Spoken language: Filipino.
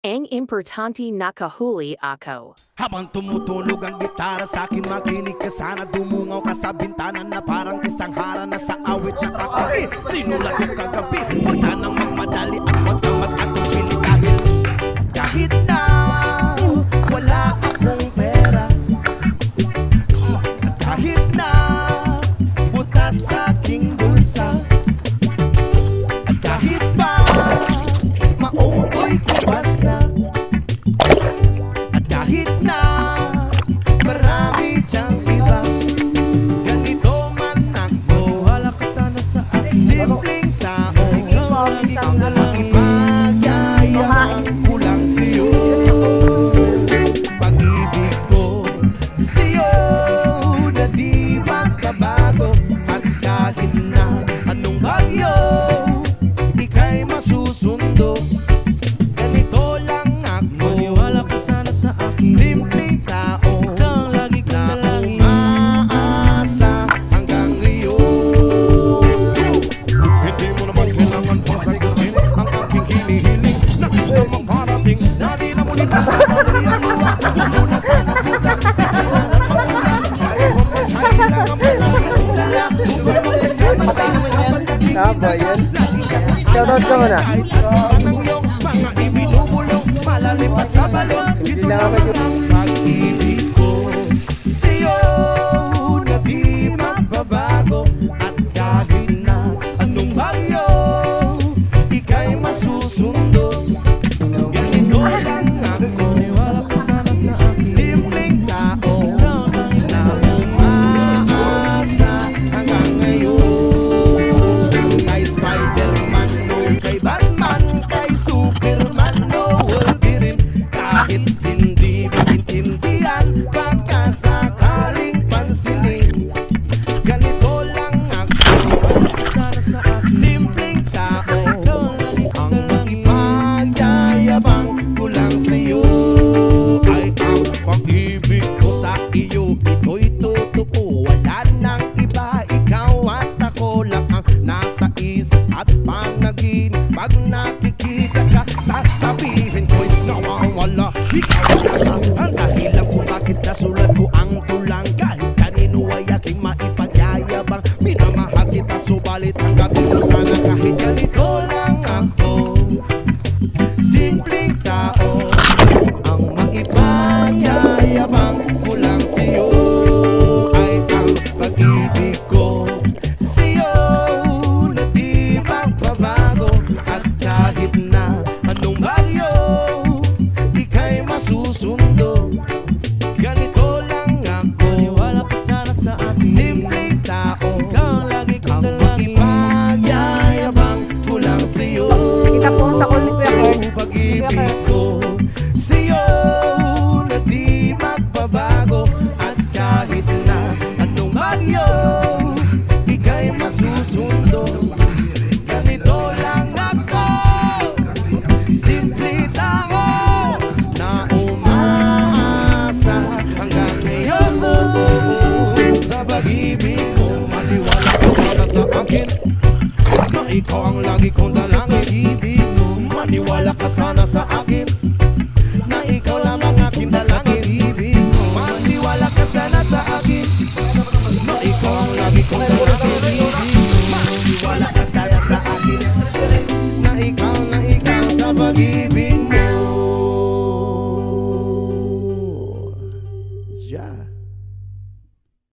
Ang importante nakahuli ako. Habang tumutunog ang gitara sa akin makinig ka sana Dumungaw ka sa bintana na parang isang hara na sa awit na kakaki Sinulat ko kagabi, wag sanang na lang Pinapatuloy ang luha na sana pusa Kailangan magulang Kaya ko mas ng iyong ibinubulong Malalim pa Dito na lang ang Yeah.